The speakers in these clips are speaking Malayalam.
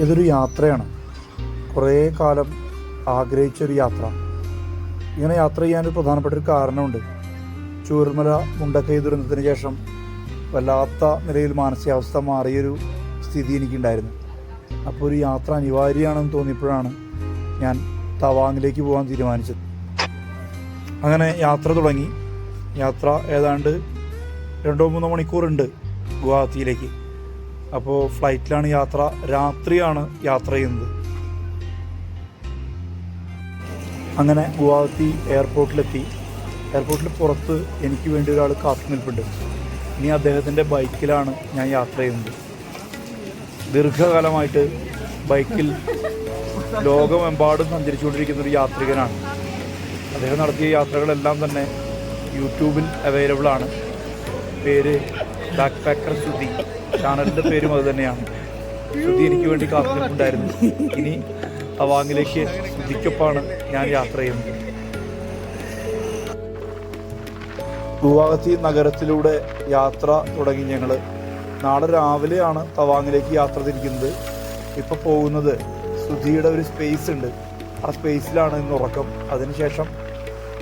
ഇതൊരു യാത്രയാണ്. കുറേ കാലം ആഗ്രഹിച്ചൊരു യാത്ര. ഇങ്ങനെ യാത്ര ചെയ്യാനൊരു പ്രധാനപ്പെട്ട ഒരു കാരണമുണ്ട്. ചൂരൽമല മുണ്ടക്കൈ ദുരന്തത്തിന് ശേഷം വല്ലാത്ത നിലയിൽ മാനസികാവസ്ഥ മാറിയൊരു സ്ഥിതി എനിക്കുണ്ടായിരുന്നു. അപ്പോൾ ഒരു യാത്ര അനിവാര്യമാണെന്ന് തോന്നിയപ്പോഴാണ് ഞാൻ തവാങ്ങിലേക്ക് പോകാൻ തീരുമാനിച്ചത്. അങ്ങനെ യാത്ര തുടങ്ങി. യാത്ര ഏതാണ്ട് രണ്ടോ മൂന്നോ മണിക്കൂറുണ്ട് ഗുവാഹത്തിയിലേക്ക്. അപ്പോൾ ഫ്ലൈറ്റിലാണ് യാത്ര രാത്രിയാണ് യാത്ര ചെയ്യുന്നത്. അങ്ങനെ ഗുവാഹത്തി എയർപോർട്ടിലെത്തി എയർപോർട്ടിൽ പുറത്ത് എനിക്ക് വേണ്ടി ഒരാൾ കാത്തു നിൽപ്പുണ്ട്. ഇനി അദ്ദേഹത്തിന്റെ ബൈക്കിലാണ് ഞാൻ യാത്ര ചെയ്യുന്നത്. ദീർഘകാലമായിട്ട് ബൈക്കിൽ ലോകമെമ്പാടും സഞ്ചരിച്ചുകൊണ്ടിരിക്കുന്ന ഒരു യാത്രികനാണ്. അദ്ദേഹം നടത്തിയ യാത്രകളെല്ലാം തന്നെ യൂട്യൂബിൽ അവൈലബിൾ ആണ്. പേര് ബാക്ക് പാക്കർ ശ്രുതി ചാനലിന്റെ പേരും അത് തന്നെയാണ്. ശ്രുതി എനിക്ക് വേണ്ടി കാത്തിരിപ്പുണ്ടായിരുന്നു. ഇനി തവാങ്ങിലേക്ക് ശ്രുതിക്കൊപ്പാണ് ഞാൻ യാത്ര ചെയ്യുന്നത്. ഗുവാഹത്തി നഗരത്തിലൂടെ യാത്ര തുടങ്ങി ഞങ്ങൾ നാളെ രാവിലെയാണ് തവാങ്ങിലേക്ക് യാത്ര തിരിക്കുന്നത്. ഇപ്പോൾ പോകുന്നത് ശ്രുതിയുടെ ഒരു സ്പേസ് ഉണ്ട്. ആ സ്പേസിലാണ് ഇന്ന് ഉറക്കം. അതിനുശേഷം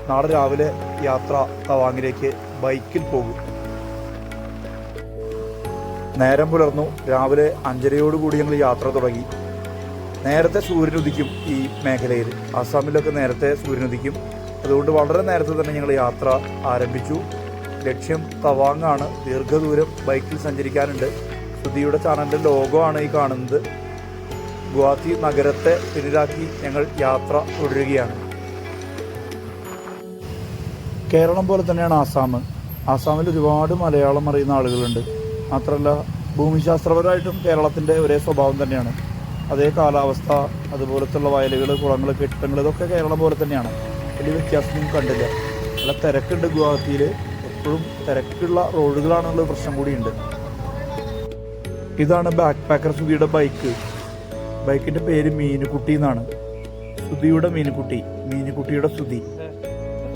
നാളെ രാവിലെ യാത്ര തവാങ്ങിലേക്ക് ബൈക്കിൽ പോകും. നേരം പുലർന്നു. രാവിലെ അഞ്ചരയോടുകൂടി ഞങ്ങൾ യാത്ര തുടങ്ങി. നേരത്തെ സൂര്യനുദിക്കും ഈ മേഖലയിൽ. ആസാമിലൊക്കെ നേരത്തെ സൂര്യനുദിക്കും അതുകൊണ്ട് വളരെ നേരത്തെ തന്നെ ഞങ്ങൾ യാത്ര ആരംഭിച്ചു. ലക്ഷ്യം തവാങ്ങാണ്. ദീർഘദൂരം ബൈക്കിൽ സഞ്ചരിക്കാനുണ്ട്. ശ്രുതിയുടെ ചാനലിന്റെ ലോഗോ ആണ് ഈ കാണുന്നത്. ഗുവാഹത്തി നഗരത്തെ പിന്നിലാക്കി ഞങ്ങൾ യാത്ര തുടരുകയാണ്. കേരളം പോലെ തന്നെയാണ് ആസാം. ആസാമിൽ ഒരുപാട് മലയാളം അറിയുന്ന ആളുകളുണ്ട്. മാത്രമല്ല ഭൂമിശാസ്ത്രപരമായിട്ടും കേരളത്തിന്റെ ഒരേ സ്വഭാവം തന്നെയാണ്. അതേ കാലാവസ്ഥ അതുപോലത്തുള്ള വയലുകൾ കുളങ്ങൾ കെട്ടിടങ്ങൾ ഇതൊക്കെ കേരളം പോലെ തന്നെയാണ്. വലിയ വ്യത്യാസമൊന്നും കണ്ടില്ല. നല്ല തിരക്കുണ്ട് ഗുവാഹത്തിയിൽ എപ്പോഴും തിരക്കുള്ള റോഡുകളാണെന്നുള്ള പ്രശ്നം കൂടിയുണ്ട്. ഇതാണ് ബാക്ക് പാക്കർ സുധിയുടെ ബൈക്ക് ബൈക്കിന്റെ പേര് മീനുകുട്ടി എന്നാണ്. സുധിയുടെ മീനുകുട്ടി. മീനുകുട്ടിയുടെ സുധി.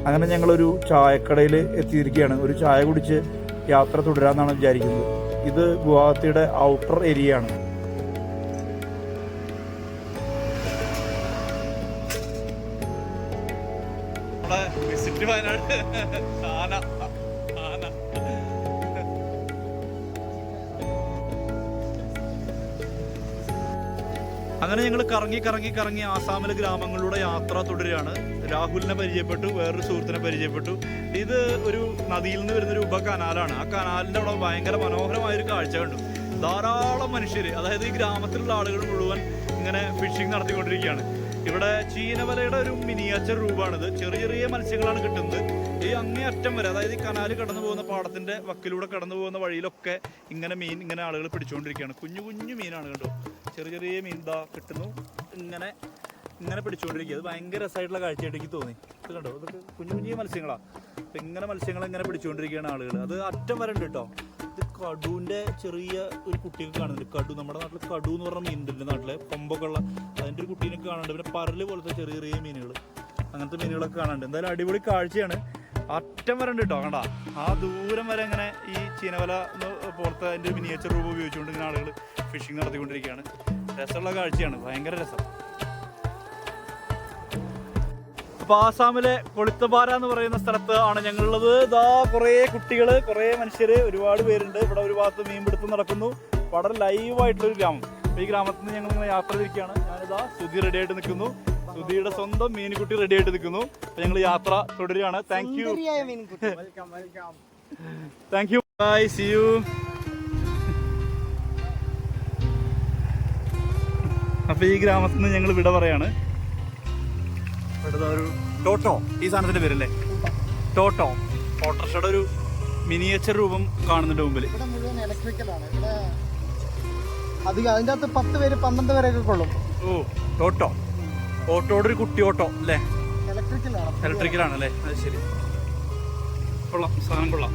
അങ്ങനെ ഞങ്ങളൊരു ചായക്കടയിൽ എത്തിയിരിക്കുകയാണ്. ഒരു ചായ കുടിച്ച് യാത്ര തുടരാമെന്നാണ് വിചാരിക്കുന്നത്. ഇത് ഗുവാഹത്തിയുടെ ഔട്ടർ ഏരിയ ആണ് വിസിറ്റ് വയനാട്. ആന. അങ്ങനെ ഞങ്ങൾ കറങ്ങി കറങ്ങി കറങ്ങി ആസാമിലെ ഗ്രാമങ്ങളിലൂടെ യാത്ര തുടരുകയാണ്. രാഹുലിനെ പരിചയപ്പെട്ടു വേറൊരു സുഹൃത്തിനെ പരിചയപ്പെട്ടു. ഇത് ഒരു നദിയിൽ നിന്ന് വരുന്ന ഒരു ഉപ കനാലാണ് ആ കനാലിന്റെ അവിടെ ഭയങ്കര മനോഹരമായ ഒരു കാഴ്ച കണ്ടു. ധാരാളം മനുഷ്യർ അതായത് ഈ ഗ്രാമത്തിലുള്ള ആളുകൾ മുഴുവൻ ഇങ്ങനെ ഫിഷിംഗ് നടത്തിക്കൊണ്ടിരിക്കുകയാണ്. ഇവിടെ ചീനവലയുടെ ഒരു മിനിയേച്ചർ രൂപമാണിത്. ചെറിയ ചെറിയ മത്സ്യങ്ങളാണ് കിട്ടുന്നത്. ഈ അങ്ങേ അറ്റം വരെ അതായത് ഈ കനാല് കടന്നു പോകുന്ന പാടത്തിന്റെ വക്കിലൂടെ കടന്നു പോകുന്ന വഴിയിലൊക്കെ ഇങ്ങനെ മീൻ ഇങ്ങനെ ആളുകൾ പിടിച്ചുകൊണ്ടിരിക്കുകയാണ്. കുഞ്ഞു കുഞ്ഞു മീനാണ് കേട്ടോ ചെറിയ ചെറിയ മീൻ ഇതാ കിട്ടുന്നു. ഇങ്ങനെ ഇങ്ങനെ പിടിച്ചുകൊണ്ടിരിക്കുക. അത് ഭയങ്കര രസമായിട്ടുള്ള കാഴ്ചയായിട്ട് എനിക്ക് തോന്നി. ഇത് കണ്ടോ? ഇതൊക്കെ കുഞ്ഞു കുഞ്ഞു മത്സ്യങ്ങളാണ് ഇങ്ങനെ മത്സ്യങ്ങൾ ഇങ്ങനെ പിടിച്ചുകൊണ്ടിരിക്കുകയാണ് ആളുകൾ. അത് അറ്റം വരെ ഉണ്ട് കേട്ടോ. കടുവിന്റെ ചെറിയ ഒരു കുട്ടിയൊക്കെ കാണുന്നുണ്ട്. കടു നമ്മുടെ നാട്ടിൽ കടു എന്ന് പറഞ്ഞ മീനുണ്ട് നാട്ടിലെ. കൊമ്പൊക്കെ അതിന്റെ ഒരു കുട്ടീനെ കാണുന്നുണ്ട്. പിന്നെ പരൽ പോലത്തെ ചെറിയ ചെറിയ മീനുകൾ അങ്ങനത്തെ മീനുകളൊക്കെ കാണുന്നുണ്ട് എന്തായാലും അടിപൊളി കാഴ്ചയാണ്. അറ്റം വരെ ഉണ്ട് കേട്ടോ കണ്ട? ആ ദൂരം വരെ ഇങ്ങനെ ഈ ചീനവല പോലത്തെ അതിന്റെ മിനിയേച്ചർ രൂപം ഉപയോഗിച്ചുകൊണ്ട് ഇങ്ങനെ ആളുകൾ ഫിഷിംഗ് നടത്തിക്കൊണ്ടിരിക്കുകയാണ്. രസമുള്ള കാഴ്ചയാണ്. ഭയങ്കര രസം. അപ്പൊ ആസാമിലെ കൊളുത്തപാറ എന്ന് പറയുന്ന സ്ഥലത്ത് ആണ് ഞങ്ങളുള്ളത്. ഇതാ കുറേ കുട്ടികൾ കുറേ മനുഷ്യര് ഒരുപാട് പേരുണ്ട്. ഇവിടെ ഒരു ഭാഗത്ത് മീൻപിടുത്തം നടക്കുന്നു. വളരെ ലൈവായിട്ടുള്ള ഒരു ഗ്രാമം. ഈ ഗ്രാമത്തിൽ നിന്ന് ഞങ്ങൾ ഇങ്ങനെ യാത്ര തിരിക്കുകയാണ്. ഞാനിതാ സുധി റെഡി ആയിട്ട് നിൽക്കുന്നു. സുധിയുടെ സ്വന്തം മീനുകുട്ടി റെഡി ആയിട്ട് നിൽക്കുന്നു. ഞങ്ങൾ യാത്ര തുടരുകയാണ്. Thank you thank you bye see you അപ്പൊ ഈ ഗ്രാമത്തിൽ നിന്ന് ഞങ്ങൾ വിട പറയാണ്. ഇവിടെ ഒരു ടോട്ടോ ഈ സാധനത്തിന്റെ പേരല്ലേ? ടോട്ടോ. ഓട്ടോറിക്ഷയുടെ ഒരു മിനിയേച്ചർ രൂപം കാണുന്നുണ്ട് മുമ്പിൽ ഇവിടെ മുഴുവൻ ഇലക്ട്രിക്കലാണ് ഇവിടെ അധികം അതിന്റെ അകത്ത് പത്ത് പേര് പന്ത്രണ്ട് പേരൊക്കെ കൊള്ളും. ഓ ടോട്ടോ. ഓട്ടോയുടെ ഒരു കുട്ടി ഓട്ടോ അല്ലേ? ഇലക്ട്രിക്കലാണ് ഇലക്ട്രിക്കലാണ് അല്ലേ? അത് ശരി. കൊള്ളാം സാധനം കൊള്ളാം.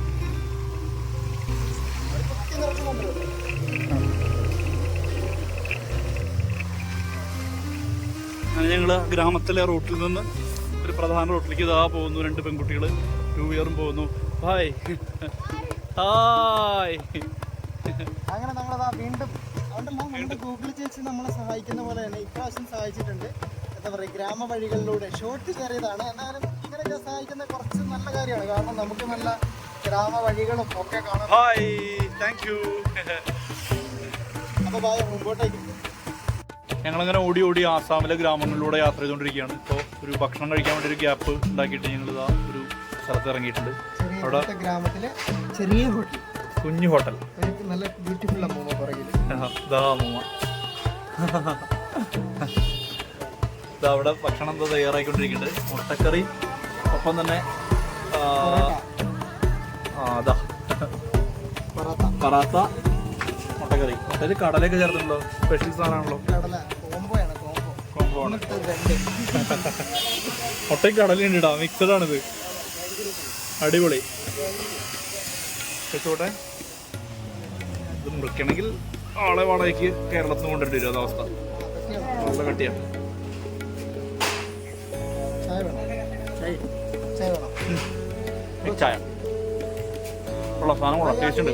അങ്ങനെ ഞങ്ങൾ ഗ്രാമത്തിലെ റോട്ടിൽ നിന്ന് ഒരു പ്രധാന റോട്ടിലേക്ക് ഇതാ പോകുന്നു. രണ്ട് പെൺകുട്ടികൾ ടൂ വീലറും പോകുന്നു. ഹായ്. ഹായ്. അങ്ങനെ നമ്മളതാ വീണ്ടും നമ്മുടെ ഗൂഗിൾ ചേച്ചി നമ്മളെ സഹായിക്കുന്ന പോലെ തന്നെ ഇപ്രാവശ്യം സഹായിച്ചിട്ടുണ്ട്. എന്താ പറയുക ഗ്രാമവഴികളിലൂടെ ഷോർട്ട് കയറിയതാണ്. എന്നാലും ഇങ്ങനെയൊക്കെ സഹായിക്കുന്ന കുറച്ച് നല്ല കാര്യമാണ്. കാരണം നമുക്ക് നല്ല ഗ്രാമവഴികളും ഒക്കെ കാണാം ഹായ്. താങ്ക് യു അപ്പോൾ ബായ് മുമ്പോട്ടേക്ക് ഞങ്ങളിങ്ങനെ ഓടി ഓടി ആസാമിലെ ഗ്രാമങ്ങളിലൂടെ യാത്ര ചെയ്തുകൊണ്ടിരിക്കുകയാണ്. ഇപ്പോൾ ഒരു ഭക്ഷണം കഴിക്കാൻ വേണ്ടി ഒരു ഗ്യാപ്പ് ഉണ്ടാക്കിയിട്ട് ഞങ്ങൾ ഇതാ ഒരു സ്ഥലത്ത് ഇറങ്ങിയിട്ടുണ്ട്. അവിടെ ഗ്രാമത്തിലെ ചെറിയ ഹോട്ടൽ. കുഞ്ഞു ഹോട്ടൽ. നല്ല ബ്യൂട്ടിഫുൾ അമ്മൂമ്മ പുറകിൽ ഇതാ അമ്മൂമ്മ ഇതാ അവിടെ ഭക്ഷണം എന്താ തയ്യാറായിക്കൊണ്ടിരിക്കുന്നുണ്ട്. മുട്ടക്കറി ഒപ്പം തന്നെ ആ, ആ, അതാ പറാത്ത. മുട്ടക്കറി മുട്ടയിൽ കടലൊക്കെ ചേർത്തിട്ടുണ്ടോ? സ്പെഷ്യൽ സാധനമാണല്ലോ. കോംബോ ആണ് കടലുണ്ട് മിക്സഡ് ആണിത് അടിപൊളി. വെച്ചോട്ടെ. ഇത് മുറിക്കണമെങ്കിൽ ആളെ വാടകയ്ക്ക് കേരളത്തിൽ കൊണ്ടിട്ട് വരും. അതവസ്ഥ നല്ല കട്ടിയാണ് ചായ. ഉള്ള സാധനം കൊള്ളാം. ടേസ്റ്റ് ഉണ്ട്.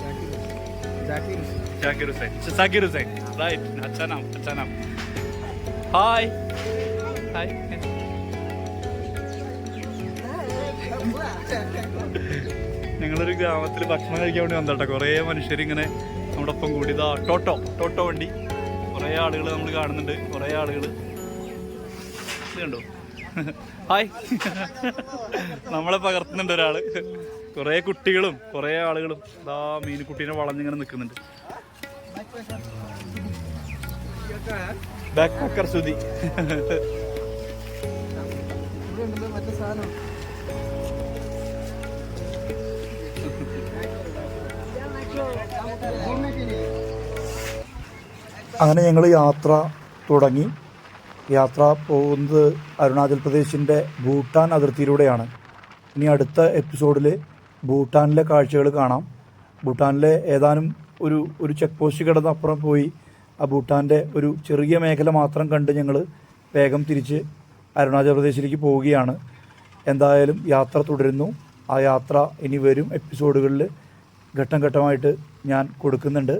ജാക്കിർ ഹുസൈൻ റൈറ്റ് അച്ഛാ നാം ഹായ് ഹായ് ഞങ്ങളൊരു ഗ്രാമത്തിൽ ഭക്ഷണം കഴിക്കാൻ വേണ്ടി വന്നോട്ടെ കുറേ മനുഷ്യരിങ്ങനെ നമ്മുടെ ഒപ്പം കൂടി. ഇതാ ടോട്ടോ. ടോട്ടോ വണ്ടി. കുറേ ആളുകൾ നമ്മൾ കാണുന്നുണ്ട്. കുറേ ആളുകൾ ഇത് കണ്ടോ? ഹായ്. നമ്മളെ പകർത്തുന്നുണ്ട് ഒരാൾ കുറേ കുട്ടികളും കുറേ ആളുകളും ഇതാ മീൻകുട്ടീനെ വളഞ്ഞിങ്ങനെ നിൽക്കുന്നുണ്ട് ബാക്ക് പാക്കർ ശ്രുതി. അങ്ങനെ ഞങ്ങൾ യാത്ര തുടങ്ങി. യാത്ര പോകുന്നത് അരുണാചൽ പ്രദേശിന്റെ ഭൂട്ടാൻ അതിർത്തിയിലൂടെയാണ്. ഇനി അടുത്ത എപ്പിസോഡിൽ ഭൂട്ടാനിലെ കാഴ്ചകൾ കാണാം. ഭൂട്ടാനിലെ ഏതാനും ഒരു ഒരു ചെക്ക് പോസ്റ്റ് കിടന്ന് അപ്പുറം പോയി ആ ഭൂട്ടാന്റെ ഒരു ചെറിയ മേഖല മാത്രം കണ്ട് ഞങ്ങൾ വേഗം തിരിച്ച് അരുണാചൽ പ്രദേശിലേക്ക് പോവുകയാണ്. എന്തായാലും യാത്ര തുടരുന്നു. ആ യാത്ര ഇനി വരും എപ്പിസോഡുകളിൽ ഘട്ടം ഘട്ടമായിട്ട് ഞാൻ കൊടുക്കുന്നുണ്ട്.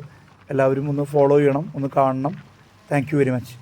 എല്ലാവരും ഒന്ന് ഫോളോ ചെയ്യണം ഒന്ന് കാണണം. Thank very much